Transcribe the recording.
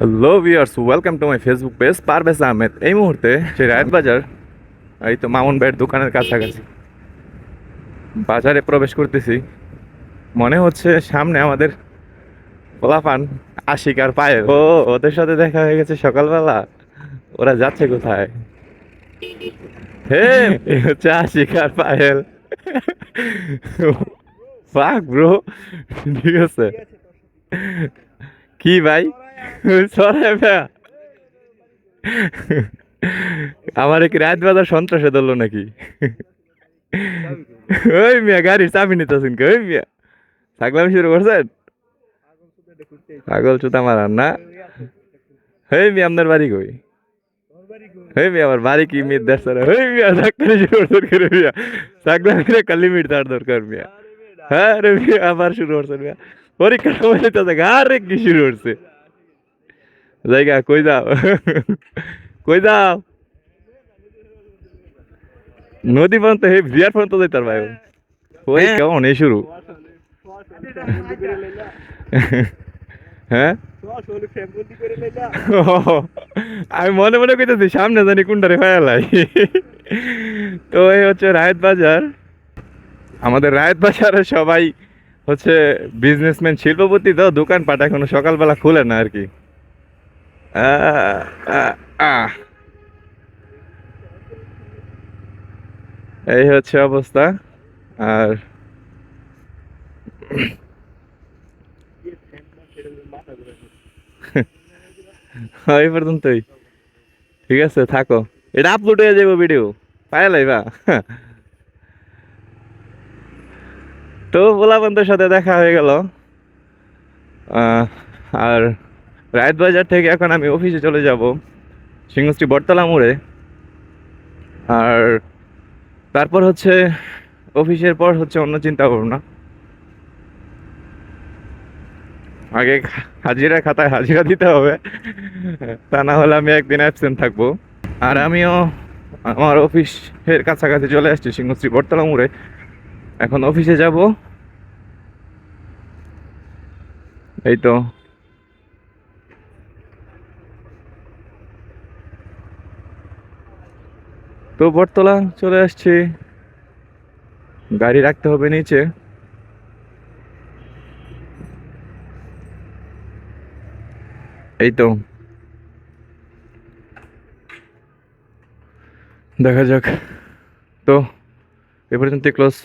Hello viewers welcome to my Facebook page Parvez Ahmed এই মুহূর্তে সেই রায়ত বাজার, এই তো মামুন ভাইয়ের দোকানের কাছাকাছি। বাজারে প্রবেশ করতেছি। মনে হচ্ছে সামনে আমাদের পোলাপান আশিক আর পায়েল ও, ওদের সাথে দেখা হয়ে গেছে সকালবেলা। ওরা যাচ্ছে কোথায়? হে হচ্ছে আশিক আর পায়েল ব্রো, ঠিক আছে। কি ভাই? আমার কি রাত বাজার সন্ত্রাসে ধরলো নাকি? ওই মিয়া, গাড়ির চাবি নিতেছেন কি? ওই মিয়া থাকলাম শুরু করছেন? পাগল চুতা মারান না? হেই মিয়া, আপনার বাড়ি কই? হেই মিয়া, আমার বাড়ি কি মিট দেশ হেই মিয়া, চাকরি শুরু করছেন করে মিয়া? থাকলাম ফিরে কালি মিট তার দরকার মিয়া। হ্যাঁ রে মিয়া, আবার শুরু করছেন মিয়া। পরীক্ষার সময় তো আরে কি শুরু করছে? জায়গা কই যাও? কই যাও? নদী পর্যন্ত হে বিয়ার পর্যন্ত যাইতার ভাই। ওই কেমন? এই শুরু। হ্যাঁ? আমি মনে মনে কইতেছি সামনে জানি কোনটারে ফেলাই তো এই হচ্ছে রায়ত বাজার। আমাদের রায়ত বাজারে সবাই হচ্ছে বিজনেসম্যান শিল্পপতি তো দোকানপাট এখনও সকালবেলা খুলে না আর কি। এই হচ্ছে অবস্থা, আর এই পর্যন্তই। ঠিক আছে, থাকো। এটা আপলোড হয়ে যাব ভিডিও পাইলাই বা তো বন্ধুর সাথে দেখা হয়ে গেল। আর রায়ত বাজার থেকে এখন আমি অফিসে চলে যাব, সিংহশ্রী বটতলা মোড়ে। আর তারপর হচ্ছে অফিসের পর হচ্ছে অন্য চিন্তা ভাবনা আগে হাজিরা খাতায় হাজিরা দিতে হবে, তা না হলে আমি একদিন অ্যাবসেন্ট থাকব। আর আমিও আমার অফিসের কাছাকাছি চলে আসছি সিংহশ্রী বটতলা মোড়ে। এখন অফিসে যাব। এই তো। তো বটতলা চলে আসছি। গাড়ি রাখতে হবে নিচে। এই তো। দেখা যাক। তো, এ পর্যন্ত ক্লোজ